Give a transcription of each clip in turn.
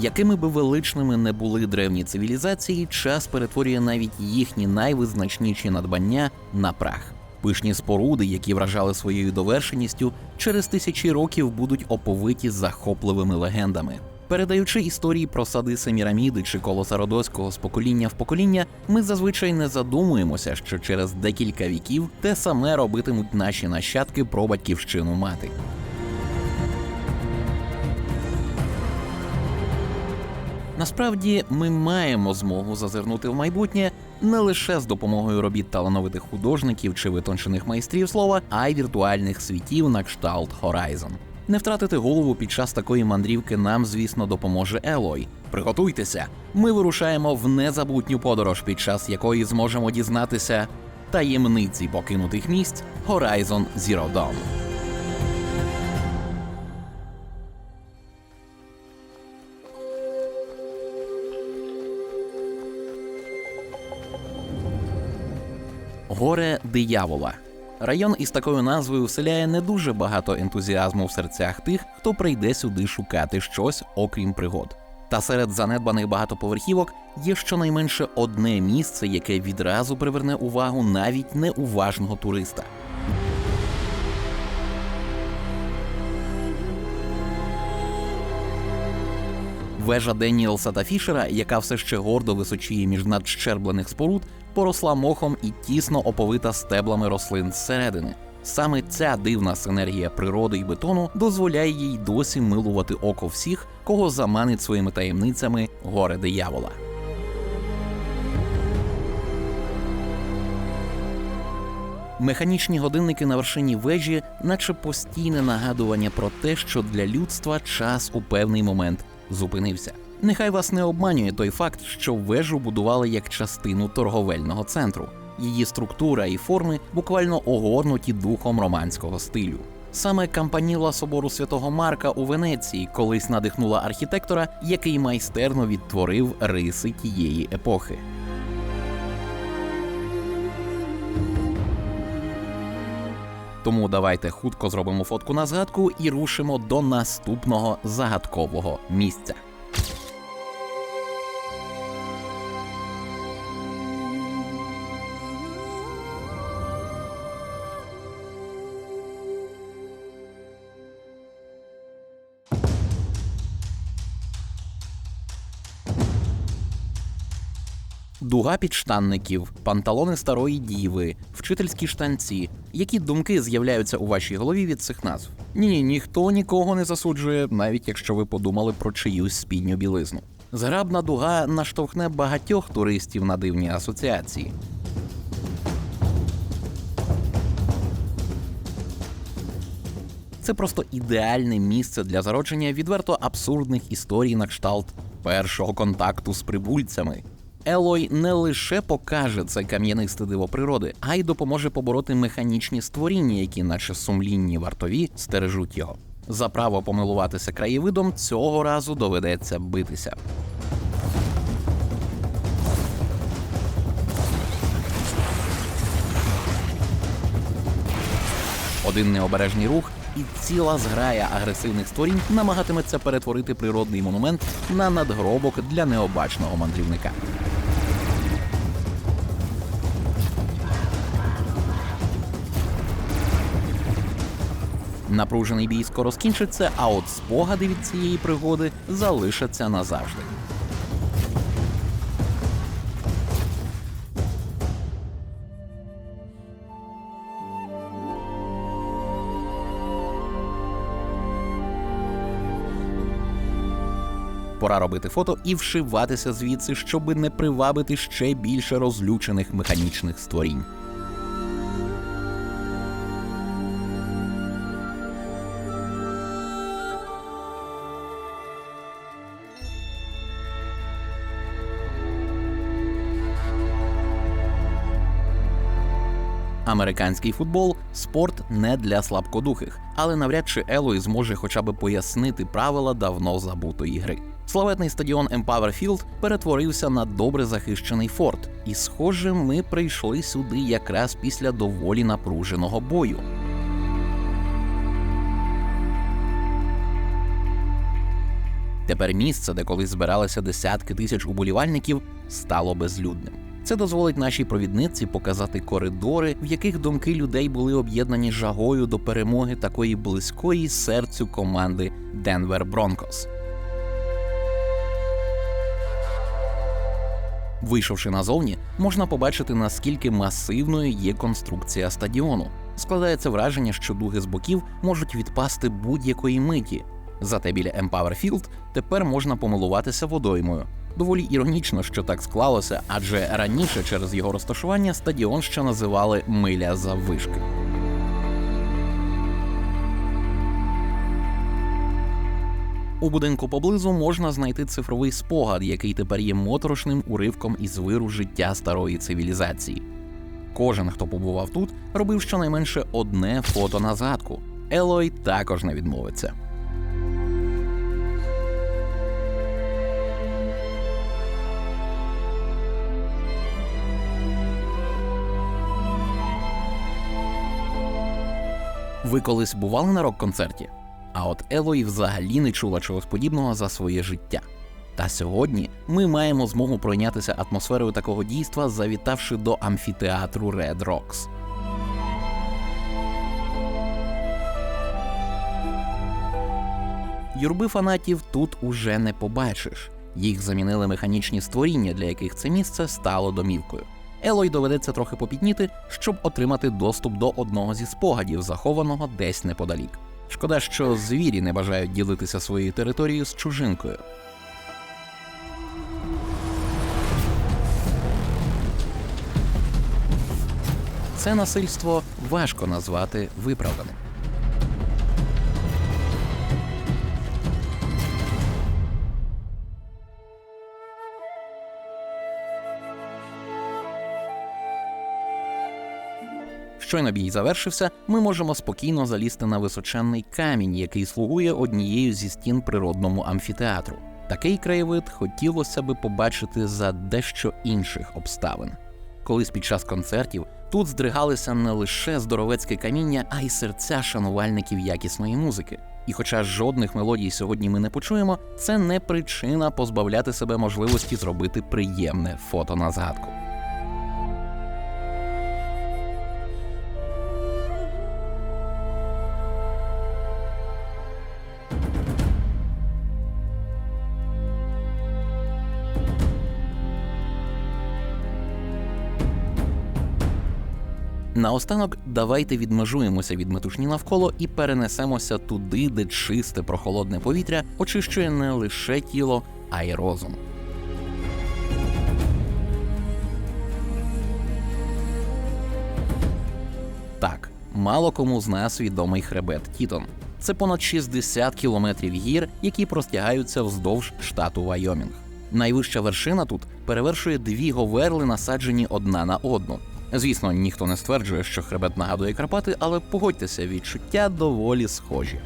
Якими би величними не були древні цивілізації, час перетворює навіть їхні найвизначніші надбання на прах. Пишні споруди, які вражали своєю довершеністю, через тисячі років будуть оповиті захопливими легендами. Передаючи історії про сади Семіраміди чи колоса Родоського з покоління в покоління, ми зазвичай не задумуємося, що через декілька віків те саме робитимуть наші нащадки про батьківщину мати. Насправді ми маємо змогу зазирнути в майбутнє не лише з допомогою робіт талановитих художників чи витончених майстрів слова, а й віртуальних світів на кшталт Horizon. Не втратити голову під час такої мандрівки нам, звісно, допоможе Елой. Приготуйтеся! Ми вирушаємо в незабутню подорож, під час якої зможемо дізнатися таємниці покинутих місць Horizon Zero Dawn. Горе диявола. Район із такою назвою вселяє не дуже багато ентузіазму в серцях тих, хто прийде сюди шукати щось, окрім пригод. Та серед занедбаних багатоповерхівок є щонайменше одне місце, яке відразу приверне увагу навіть неуважного туриста. Вежа Деніелса та Фішера, яка все ще гордо височіє між надщерблених споруд, поросла мохом і тісно оповита стеблами рослин зсередини. Саме ця дивна синергія природи і бетону дозволяє їй досі милувати око всіх, кого заманить своїми таємницями горе диявола. Механічні годинники на вершині вежі, наче постійне нагадування про те, що для людства час у певний момент зупинився. Нехай вас не обманює той факт, що вежу будували як частину торговельного центру. Її структура і форми буквально огорнуті духом романського стилю. Саме кампаніла собору святого Марка у Венеції колись надихнула архітектора, який майстерно відтворив риси тієї епохи. Тому давайте хутко зробимо фотку на згадку і рушимо до наступного загадкового місця. Дуга підштанників, панталони старої діви, вчительські штанці. Які думки з'являються у вашій голові від цих назв? Ні, ніхто нікого не засуджує, навіть якщо ви подумали про чиюсь спідню білизну. Зграбна дуга наштовхне багатьох туристів на дивні асоціації. Це просто ідеальне місце для зародження відверто абсурдних історій на кшталт першого контакту з прибульцями. Елой не лише покаже це кам'янисте диво природи, а й допоможе побороти механічні створіння, які, наче сумлінні вартові, стережуть його. За право помилуватися краєвидом цього разу доведеться битися. Один необережний рух, і ціла зграя агресивних створінь намагатиметься перетворити природний монумент на надгробок для необачного мандрівника. Напружений бій скоро скінчиться, а от спогади від цієї пригоди залишаться назавжди. Пора робити фото і вшиватися звідси, щоби не привабити ще більше розлючених механічних створінь. Американський футбол спорт не для слабкодухих, але навряд чи Елой зможе хоча б пояснити правила давно забутої гри. Славетний стадіон Empower Field перетворився на добре захищений форт, і, схоже, ми прийшли сюди якраз після доволі напруженого бою. Тепер місце, де колись збиралися десятки тисяч уболівальників, стало безлюдним. Це дозволить нашій провідниці показати коридори, в яких думки людей були об'єднані жагою до перемоги такої близької серцю команди Денвер Бронкос. Вийшовши назовні, можна побачити, наскільки масивною є конструкція стадіону. Складається враження, що дуги з боків можуть відпасти будь-якої миті. Зате біля Empower Field тепер можна помилуватися водоймою. Доволі іронічно, що так склалося, адже раніше через його розташування стадіон ще називали Миля заввишки. У будинку поблизу можна знайти цифровий спогад, який тепер є моторошним уривком із виру життя старої цивілізації. Кожен, хто побував тут, робив щонайменше одне фото на згадку. Елой також не відмовиться. Ви колись бували на рок-концерті? А от Елой взагалі не чула чогось подібного за своє життя. Та сьогодні ми маємо змогу пройнятися атмосферою такого дійства, завітавши до амфітеатру Red Rocks. Юрби фанатів тут уже не побачиш. Їх замінили механічні створіння, для яких це місце стало домівкою. Елой доведеться трохи попітніти, щоб отримати доступ до одного зі спогадів, захованого десь неподалік. Шкода, що звірі не бажають ділитися своєю територією з чужинкою. Це насильство важко назвати виправданим. Щойно бій завершився, ми можемо спокійно залізти на височенний камінь, який слугує однією зі стін природному амфітеатру. Такий краєвид хотілося би побачити за дещо інших обставин. Колись під час концертів тут здригалися не лише здоровецьке каміння, а й серця шанувальників якісної музики. І хоча жодних мелодій сьогодні ми не почуємо, це не причина позбавляти себе можливості зробити приємне фото на згадку. Наостанок давайте відмежуємося від метушні навколо і перенесемося туди, де чисте прохолодне повітря очищує не лише тіло, а й розум. Так, мало кому з нас відомий хребет Тітон. Це понад 60 кілометрів гір, які простягаються вздовж штату Вайомінг. Найвища вершина тут перевершує дві говерли, насаджені одна на одну. Звісно, ніхто не стверджує, що хребет нагадує Карпати, але погодьтеся, відчуття доволі схожі.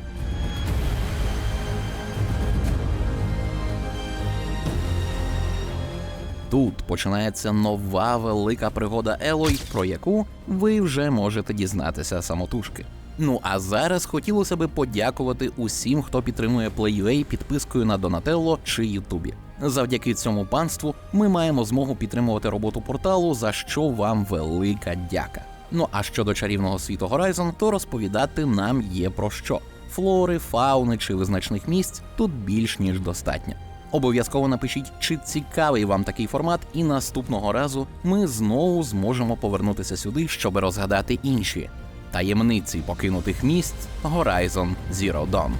Тут починається нова велика пригода Елой, про яку ви вже можете дізнатися самотужки. Ну а зараз хотілося би подякувати усім, хто підтримує Play.ua підпискою на Donatello чи Ютубі. Завдяки цьому панству ми маємо змогу підтримувати роботу порталу, за що вам велика дяка. Ну а щодо чарівного світу Horizon, то розповідати нам є про що. Флори, фауни чи визначних місць тут більш ніж достатньо. Обов'язково напишіть, чи цікавий вам такий формат, і наступного разу ми знову зможемо повернутися сюди, щоб розгадати інші таємниці покинутих місць Horizon Zero Dawn.